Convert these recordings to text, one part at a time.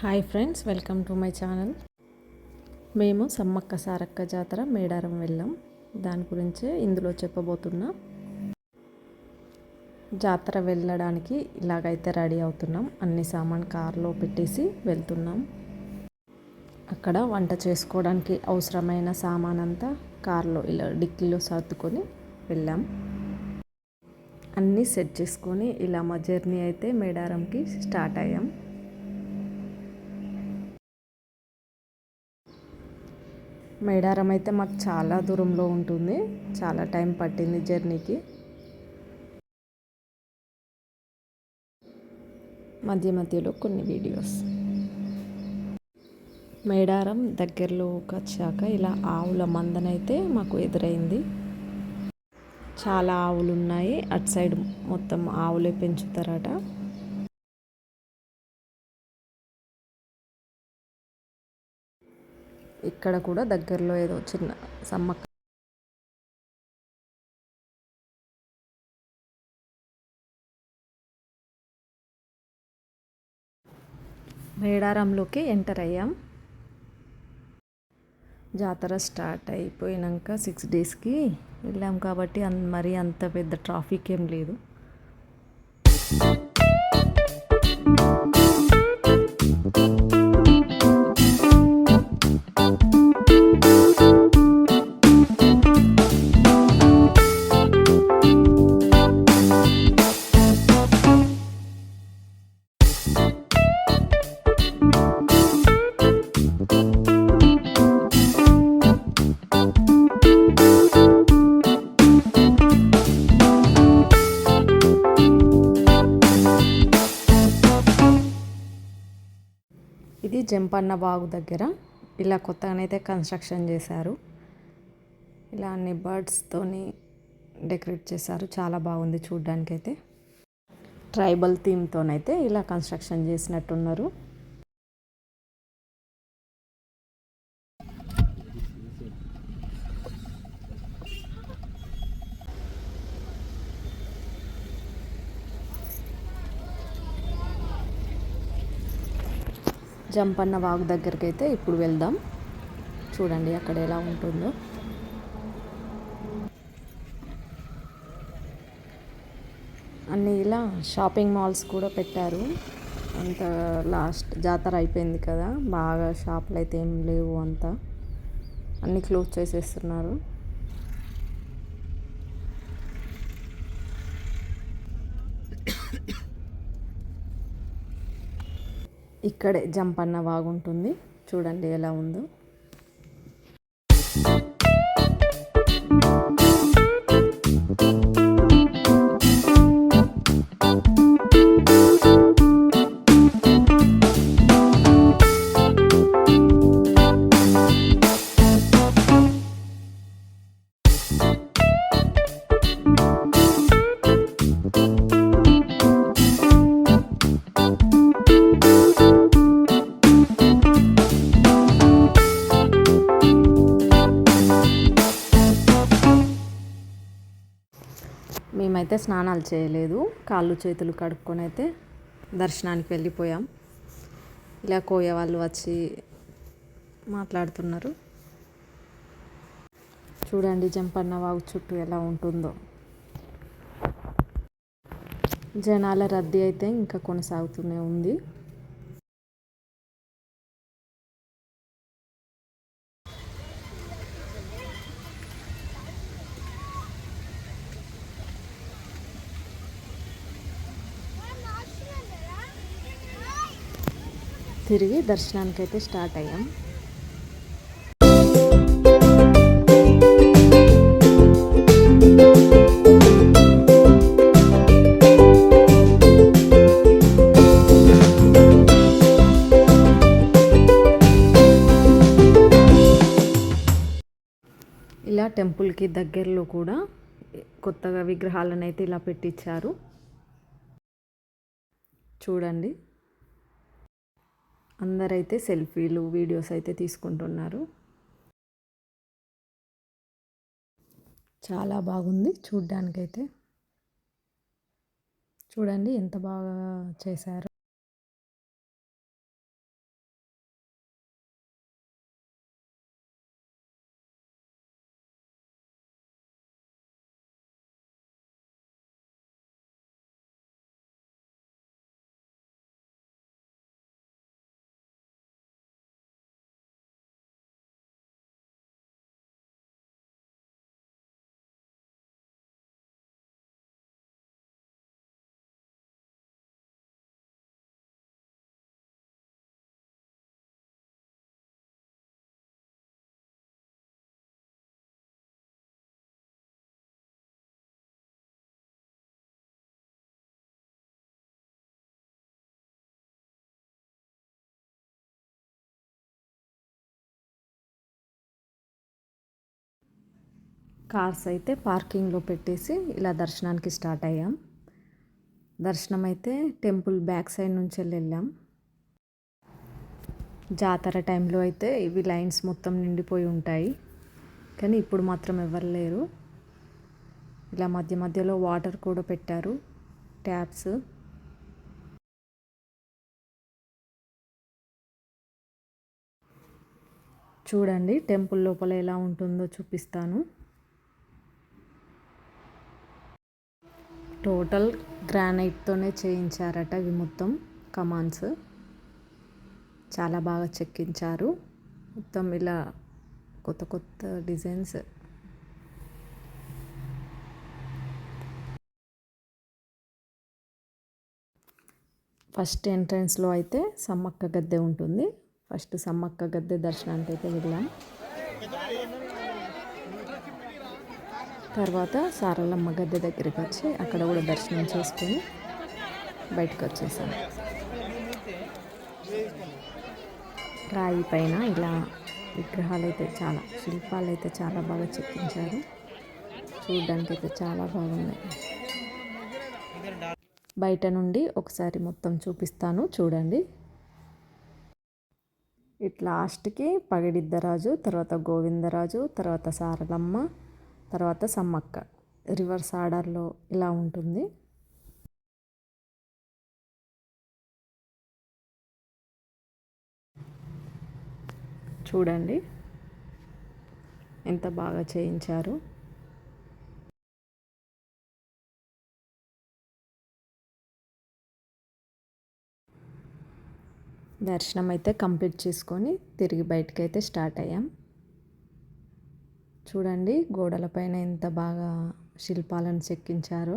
Hi friends welcome to my channel. మేము సమ్మక్క సారక్క జాతర మేడారం వెళ్ళాం. దాని గురించే ఇందులో చెప్పబోతున్నా. జాతర వెళ్ళడానికి ఇలాగైతే రెడీ అవుతున్నాం. అన్ని సామాన్ కారులో పెట్టేసి వెళ్తున్నాం. అక్కడ వంట చేసుకోవడానికి అవసరమైన సామాన్ అంతా కార్లో ఇలా డిక్కీలో సర్దుకొని వెళ్ళాం. అన్నీ సెట్ చేసుకొని ఇలా మా జర్నీ అయితే మేడారంకి స్టార్ట్ అయ్యాం. మేడారం అయితే మాకు చాలా దూరంలో ఉంటుంది. చాలా టైం పట్టింది జర్నీకి. మధ్య మధ్యలో కొన్ని వీడియోస్. మేడారం దగ్గరలోకి వచ్చాక ఇలా ఆవుల మందనైతే మాకు ఎదురైంది. చాలా ఆవులు ఉన్నాయి అటు సైడ్ మొత్తం ఆవులే పెంచుతారట. ఇక్కడ కూడా దగ్గరలో ఏదో చిన్న సమ్మక్క మేడారంలోకి ఎంటర్ అయ్యాం. జాతర స్టార్ట్ అయిపోయినాక సిక్స్ డేస్కి వెళ్ళాం కాబట్టి మరీ అంత పెద్ద ట్రాఫిక్ ఏం లేదు. జంపన్న బాగు దగ్గర ఇలా కొత్తగానైతే కన్స్ట్రక్షన్ చేశారు. ఇలా అన్ని బర్డ్స్తోని డెకరేట్ చేశారు. చాలా బాగుంది చూడ్డానికైతే. ట్రైబల్ థీమ్తోనైతే ఇలా కన్స్ట్రక్షన్ చేసినట్టున్నారు. జంపన్న వాగు దగ్గరికి అయితే ఇప్పుడు వెళ్దాం. చూడండి అక్కడ ఎలా ఉంటుందో. అన్నీ ఇలా షాపింగ్ మాల్స్ కూడా పెట్టారు. అంత లాస్ట్ జాతర అయిపోయింది కదా బాగా షాపులు అయితే ఏం లేవు అంతా. అన్నీ క్లోజ్ చేసేస్తున్నారు. ఇక్కడే జంపన్న బాగుంటుంది చూడండి ఎలా ఉందో. స్నానాలు చేయలేదు. కాళ్ళు చేతులు కడుక్కొని అయితే దర్శనానికి వెళ్ళిపోయాం. ఇలా కోయ వాళ్ళు వచ్చి మాట్లాడుతున్నారు. చూడండి జంపన్న వాగు చుట్టూ ఎలా ఉంటుందో. జనాల రద్దీ అయితే ఇంకా కొనసాగుతూనే ఉంది. తిరిగి దర్శనానికి అయితే స్టార్ట్ అయ్యాం. ఇలా టెంపుల్కి దగ్గరలో కూడా కొత్తగా విగ్రహాలను అయితే ఇలా పెట్టించారు చూడండి. అందరైతే సెల్ఫీలు వీడియోస్ అయితే తీసుకుంటున్నారు. చాలా బాగుంది చూడ్డానికైతే. చూడండి ఎంత బాగా చేశారు. కార్స్ అయితే పార్కింగ్లో పెట్టేసి ఇలా దర్శనానికి స్టార్ట్ అయ్యాం. దర్శనం అయితే టెంపుల్ బ్యాక్ సైడ్ నుంచి వెళ్ళాం. జాతర టైంలో అయితే ఇవి లైన్స్ మొత్తం నిండిపోయి ఉంటాయి. కానీ ఇప్పుడు మాత్రం ఎవరు లేరు. ఇలా మధ్య మధ్యలో వాటర్ కూడా పెట్టారు. ట్యాప్స్. చూడండి టెంపుల్ లోపల ఎలా ఉంటుందో చూపిస్తాను. టోటల్ గ్రానైట్తోనే చేయించారట ఇవి మొత్తం కమాన్స్ చాలా బాగా చెక్కించారు. మొత్తం ఇలా కొత్త కొత్త డిజైన్స్. ఫస్ట్ ఎంట్రన్స్లో అయితే సమ్మక్క గద్దె ఉంటుంది. ఫస్ట్ సమ్మక్క గద్దె దర్శనానికి అయితే వెళ్ళాం. తర్వాత సారలమ్మ గద్దె దగ్గరికి వచ్చి అక్కడ కూడా దర్శనం చేసుకొని బయటకు వచ్చేసాం. రాయి పైన ఇలా విగ్రహాలు అయితే చాలా శిల్పాలు అయితే చాలా బాగా చెక్కించారు. చూడడానికి అయితే చాలా బాగున్నాయి. బయట నుండి ఒకసారి మొత్తం చూపిస్తాను చూడండి. ఇట్లా లాస్ట్కి పగిడిద్దరాజు తర్వాత గోవిందరాజు తర్వాత సారలమ్మ తర్వాత సమ్మక్క. రివర్స్ ఆర్డర్లో ఇలా ఉంటుంది. చూడండి. ఎంత బాగా చేయించారు. దర్శనం అయితే కంప్లీట్ చేసుకొని తిరిగి బయటకైతే అయితే స్టార్ట్ అయ్యాం. చూడండి గోడలపైన ఎంత బాగా శిల్పాలను చెక్కించారో.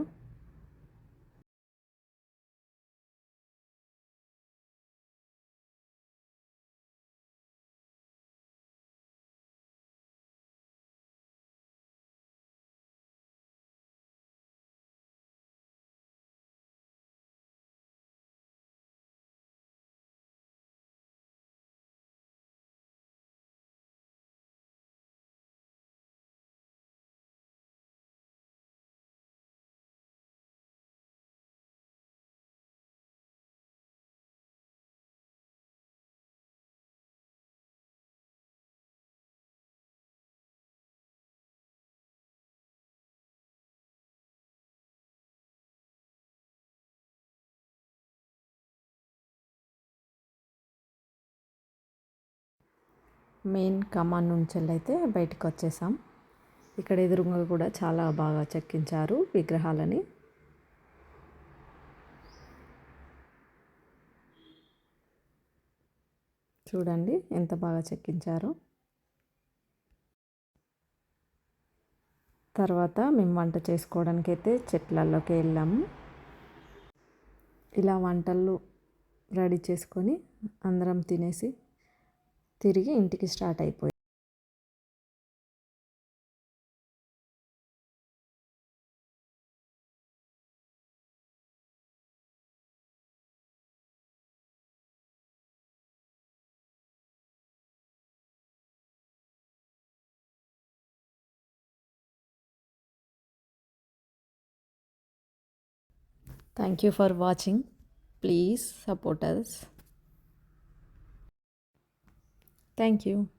మెయిన్ కమాన్ నుంచి అయితే బయటకు వచ్చేసాం. ఇక్కడ ఎదురుగా కూడా చాలా బాగా చెక్కించారు విగ్రహాలని. చూడండి ఎంత బాగా చెక్కించారో. తర్వాత మేము వంట చేసుకోవడానికి అయితే చెట్లల్లోకి వెళ్ళాము ఇలా వంటలు రెడీ చేసుకొని అందరం తినేసి తిరిగి ఇంటికి స్టార్ట్ అయిపోయి Thank you for watching. Please support us. Thank you.